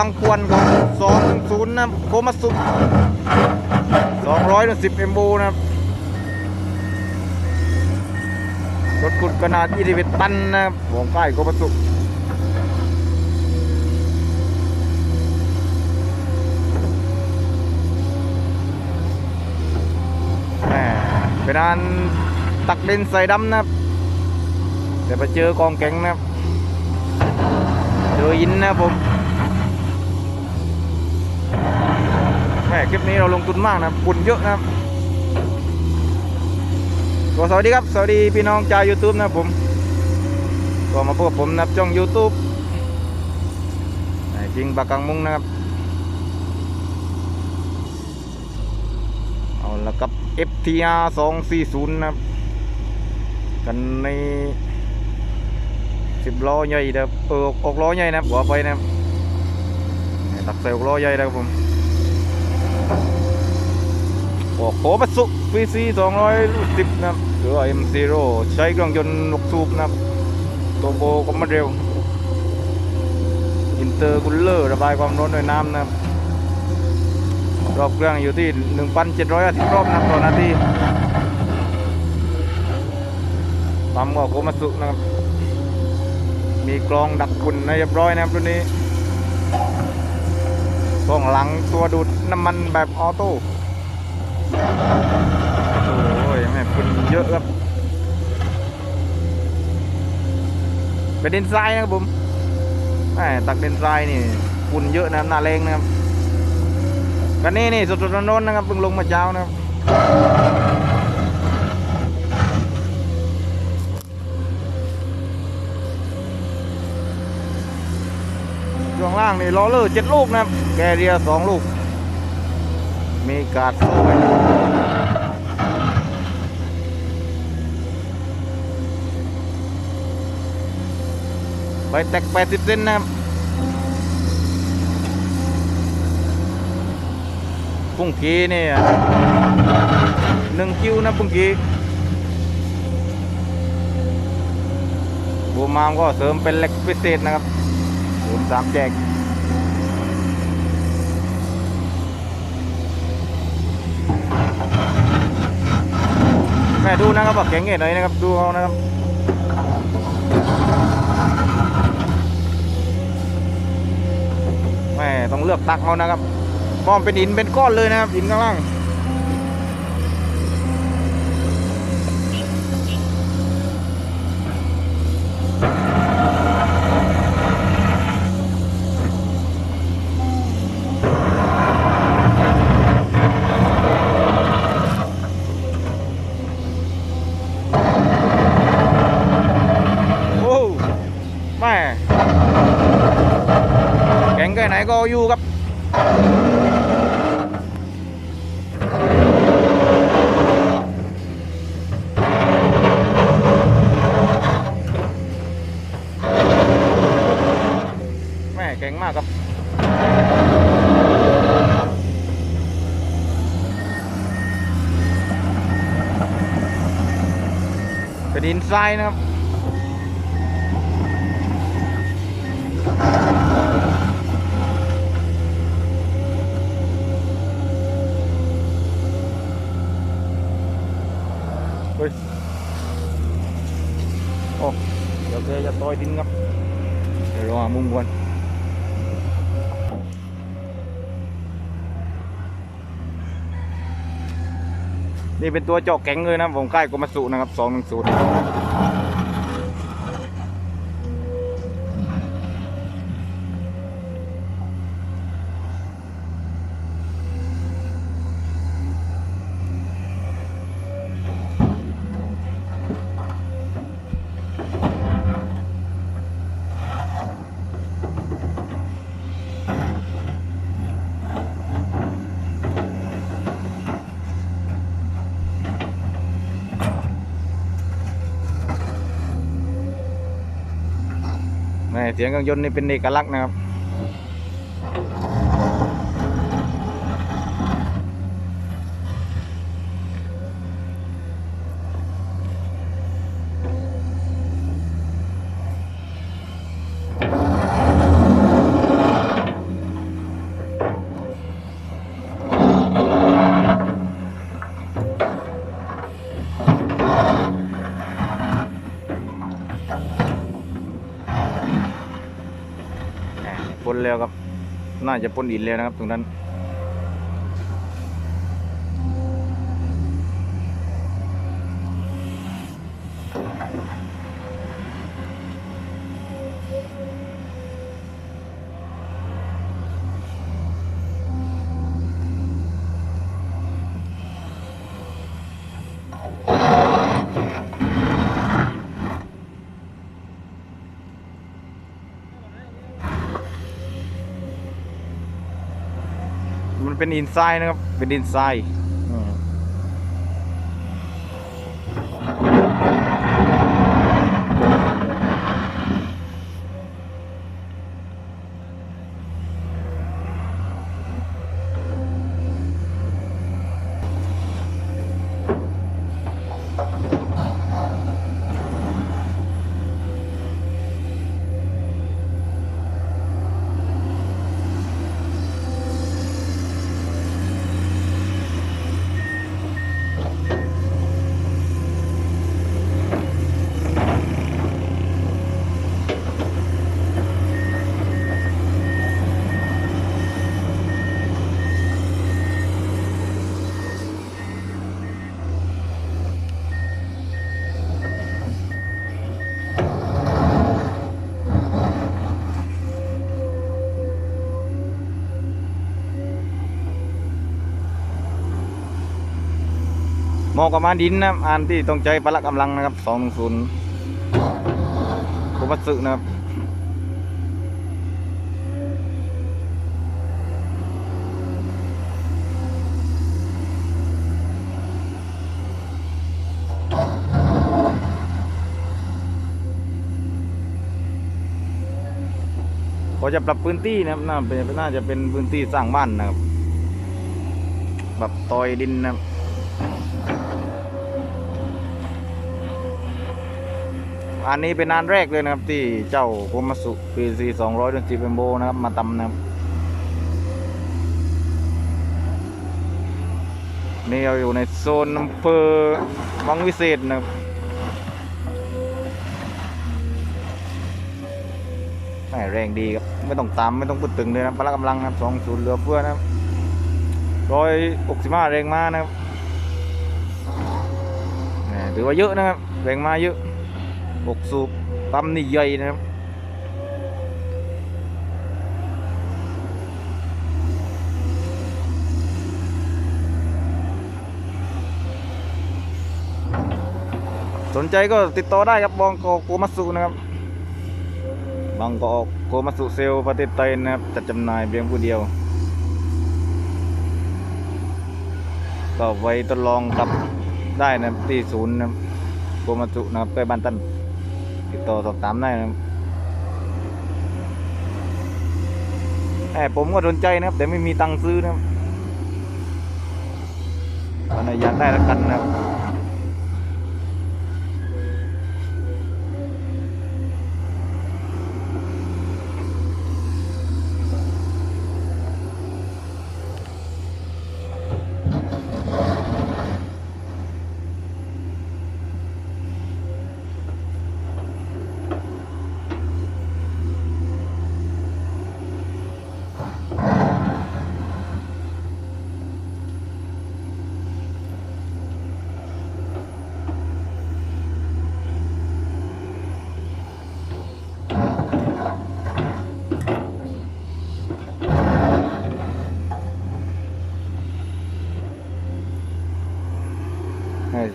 นะครับพลังควนของสองศูนย์นะโคมัตสุสองร้อยสิบเอ็มโนะครับรถขุดขนาด21ตันนะครับของค่ายโคมัตสุแหมเป็นอันตักดินใส่ดำนะครับแต่ไปเจอกองแข็งนะครับเจอยินนะครับผม แม่คลิปนี้เราลงทุนมากนะฝุ่นเยอะนะครับก็สวัสดีครับ สวัสดีพี่น้องชาว YouTube นะผม ก็มาพบกับผมนะครับช่อง YouTube จริงปากกังมุงนะครับ เอาละครับ FTR 240 นะครับ กันในสิบล้อใหญ่นะครับเอออกล้อใหญ่นะหัวไปนะตักใส่อกล้อใหญ่นะครับผม ออกโขบัสสุ PC 210นะครับหรือว่า M0 ใช้เครื่องยนต์หกสูบนะครับโตโบก็มาเร็ว อินเตอร์คูลเลอร์ระบายความร้อนด้วยน้ำนะครับ รอบเครื่องอยู่ที่ 1,750 รอบนะครับต่อนาทีปั๊มก็โคมัตสุนะครับ มีกรองดักฝุ่นในเรียบร้อยนะครับรุ่นนี้ ช่วงหลังตัวดูดน้ำมันแบบออโต้โอ้ยแม่ฝุ่นเยอะครับเป็นดินทรายนะครับผมแม่ตักดินทรายนี่ฝุ่นเยอะนะหน้าแรงนะครับกันนี่นี่สดๆร้อนๆนะครับเพิ่งลงมาเช้านะครับ ช่วงล่างนี่ล้อเลอร์เจ็ดลูกนะแกเรียสองลูก มีการ์ดโซ่ไว้ไปแตกแปดสิบเซนนะครับปุ้งกีนี่หนึ่งคิวนะปุ้งกีบูมามก็เสริมเป็นเล็กพิเศษนะครับ ศูนย์สามแจกแม่ดูนะครับว่าแข็งแค่ไหนนะครับ ดูเอานะครับแม่ต้องเลือกตักเอานะครับเพราะมันเป็นหินเป็นก้อนเลยนะครับหินข้างล่าง โอ้แม่แข็งแค่ไหนก็เอาอยู่ครับ แม่แข็งมากครับ เป็ นดินทรายนะครับเฮ้ยโอ้เดี๋ยวแกจะต่อยดิ นี่เป็นตัวเจาะแข็งเลยนะผมใกล้กรมสุนะครับสองหนึ่งศูนย์ เสียงเครื่องยนต์นี่เป็นเอกลักษณ์นะครับ พ้นแล้วครับ น่าจะพ้นอินแล้วนะครับ ตรงนั้น เป็นอินไซด์นะครับ เป็นอินไซด์ หมอกับมาดินนะครันที่ต้องใจพละกำลังนะครับสองหนึ่งศูนย์คุมัตสึนะครับก็จะปรับพื้นที่นะครับน่าเป็นน่าจะเป็นพื้นที่สร้างบ้านนะครับแบบตอยดินนะครับ อันนี้เป็นงานแรกเลยนะครับ ที่เจ้าโคมัสุปีซีสองร้อยดนตรีเป็นโบนะครับ มาทำนะครับ นี่เราอยู่ในโซนอำเภอวังวิเศษนะครับแม่แรงดีครับ ไม่ต้องตามไม่ต้องพูดถึงเลยนะพละกำลังนะครับสองศูนย์เหลือเฟือนะครับร้อยหกสิบห้าแรงมานะครับถือว่าเยอะนะครับแรงมาเยอะ หกสูบปั๊มนี่ใหญ่นะครับสนใจก็ติดต่อได้ครับบองโกโกมัสุนะครับบางกอกโกมัสุเซลประเทศไทยนะครับจัดจำหน่ายเพียงผู้เดียว ก็ไว้ทดลองขับได้นะครับที่ศูนย์นะโกมัสุนะครับใกล้บ้านตัน ติดต่อสอบถามได้นะครับแอบผมก็สนใจนะครับ แต่ไม่มีตังค์ซื้อนะครับตอนนี้อยากได้ละกันนะครับ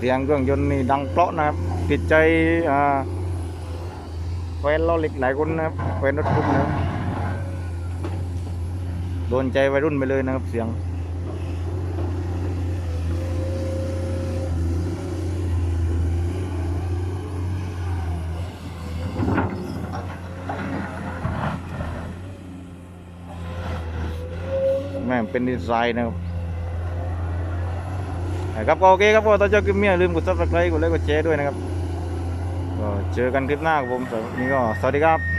สียงเครื่องยนต์นี่ดังเพราะนะครับติดใจแฟนล้อเหล็กหลายคนนะครับแฟนรถคุณนะโดนใจวัยรุ่นไปเลยนะครับเสียงแม่งเป็นดีไซน์นะครับ นะครับก็โอเคครับก็ถ้าชอบคลิปนี้อย่าลืมกด subscribe กดไลค์กดแชร์ด้วยนะครับก็เจอกันคลิปหน้าครับผมสำหรับวันนี้ก็สวัสดีครับ